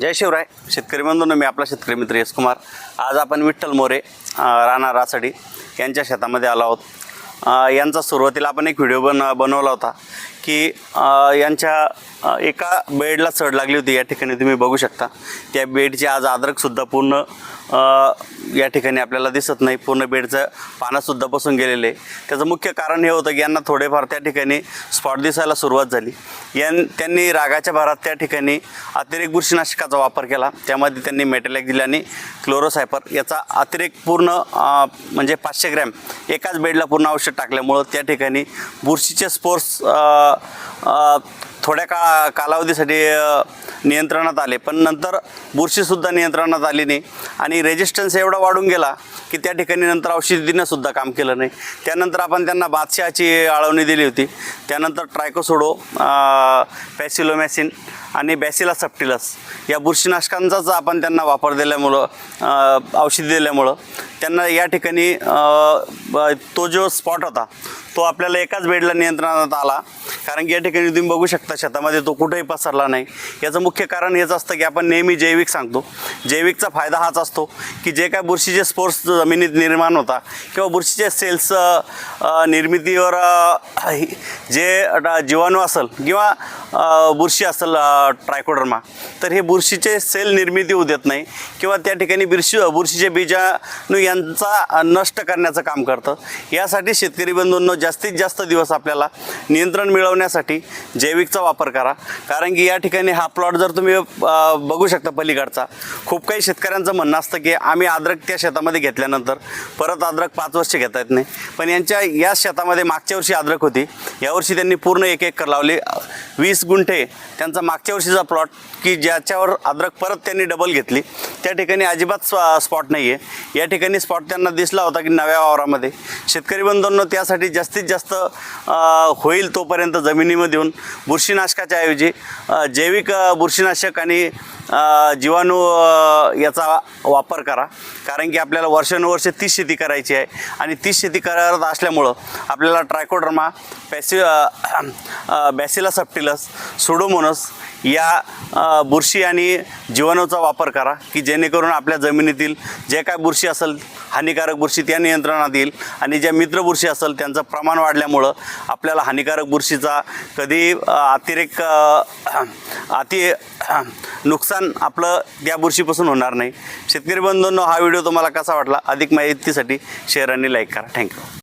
जय शिवराय. शेतकरी बंधूंनो मी आपला शेतकरी मित्र यश कुमार आज आपण विठ्ठल मोरे राणा रासडी यांच्या शेतामध्ये आलो आहोत. यांचा सुरुवातीला आपण एक व्हिडिओ बन बनवला होता की यांच्या एका बेडला चढ लागली होती. या ठिकाणी तुम्ही बघू शकता. त्या बेडची आज अद्रकसुद्धा पूर्ण या ठिकाणी आपल्याला दिसत नाही. पूर्ण बेडचं पानासुद्धा बसून गेलेले त्याचं मुख्य कारण हे होतं की यांना थोडेफार त्या ठिकाणी स्पॉट दिसायला सुरुवात झाली. यां त्यांनी रागाच्या भारात त्या ठिकाणी अतिरेक बुरशीनाशकाचा वापर केला. त्यामध्ये त्यांनी मेटॅलॅक दिले आणि क्लोरोसायपर याचा अतिरेक पूर्ण म्हणजे पाचशे ग्रॅम एकाच बेडला पूर्ण औषध टाकल्यामुळं त्या ठिकाणी बुरशीचे स्पोर्स थोड्या का कालावधीसाठी नियंत्रणात आले. पण नंतर बुरशीसुद्धा नियंत्रणात आली नाही. आणि रेजिस्टन्स एवढा वाढून गेला की त्या ठिकाणी नंतर औषधीनंसुद्धा काम केलं नाही. त्यानंतर आपण त्यांना बादशहाची आळवणी दिली होती. त्यानंतर ट्रायकोसोडो पॅसिलोमॅसिन आणि बॅसिला सप्टिलस या बुरशीनाशकांचाच आपण त्यांना वापर दिल्यामुळं औषध दिल्यामुळं त्यांना या ठिकाणी तो जो स्पॉट होता तो आपल्याला एकाच बेडला नियंत्रणात आला. कारण की या ठिकाणी तुम्ही बघू शकता शेतामध्ये तो कुठेही पसरला नाही. याचं मुख्य कारण हेच असतं की आपण नेहमी जैविक सांगतो. जैविकचा फायदा हाच असतो की जे काय बुरशीचे स्पोर्ट्स जमिनीत निर्माण होता किंवा बुरशीचे सेल्स निर्मितीवर जे जीवाणू असेल किंवा बुरशी असेल ट्रायकोडर्मा तर हे बुरशीचे सेल निर्मिती होऊ देत नाही किंवा त्या ठिकाणी बुरशी बुरशीचे बीजाणू यांचा नष्ट करण्याचं काम करतं. यासाठी शेतकरी बंधूंनो जास्तीत जास्त दिवस आपल्याला नियंत्रण मिळवण्यासाठी जैविकचा वापर करा. कारण की या ठिकाणी हा प्लॉट जर तुम्ही बघू शकता पलीकडचा. खूप काही शेतकऱ्यांचं म्हणणं असतं की आम्ही अद्रक त्या शेतामध्ये घेतल्यानंतर परत अद्रक पाच वर्ष घेता येत नाही. पण यांच्या या शेतामध्ये मागच्या वर्षी अद्रक होती. यावर्षी त्यांनी पूर्ण एक एकर लावली. वीस गुंठे त्यांचा मागच्या वर्षीचा प्लॉट की ज्याच्यावर अद्रक परत त्यांनी डबल घेतली. त्या ठिकाणी अजिबात स्पॉट नाही आहे या ठिकाणी स्पॉट त्यांना दिसला होता की नव्या वावरामध्ये. शेतकरी बंधूंनो त्यासाठी जास्तीत जास्त होईल तोपर्यंत जमिनीमध्ये येऊन बुरशीनाशकाच्या ऐवजी जैविक बुरशीनाशक आणि जीवाणू याचा वापर करा. कारण की आपल्याला वर्षानुवर्ष तीच शेती करायची आहे. आणि तीच शेती करत असल्यामुळं आपल्याला ट्रायकोड्रमा पॅसि बॅसिला सप्टिलस सुडोमोनस या बुरशी आणि जीवाणूचा वापर करा. की जेणेकरून आपल्या जमिनीतील जे काय बुरशी असेल हानिकारक बुरशी त्या नियंत्रणात येईल. आणि ज्या मित्र बुरशी असेल त्यांचं प्रमाण वाढल्यामुळं आपल्याला हानिकारक बुरशीचा कधी अतिरेक अति नुकसान आपलं त्या बुरशीपासून होणार नाही. शेतकरी बंधूंनो हा व्हिडिओ तुम्हाला कसा वाटला अधिक माहितीसाठी शेअर आणि लाईक करा. थँक्यू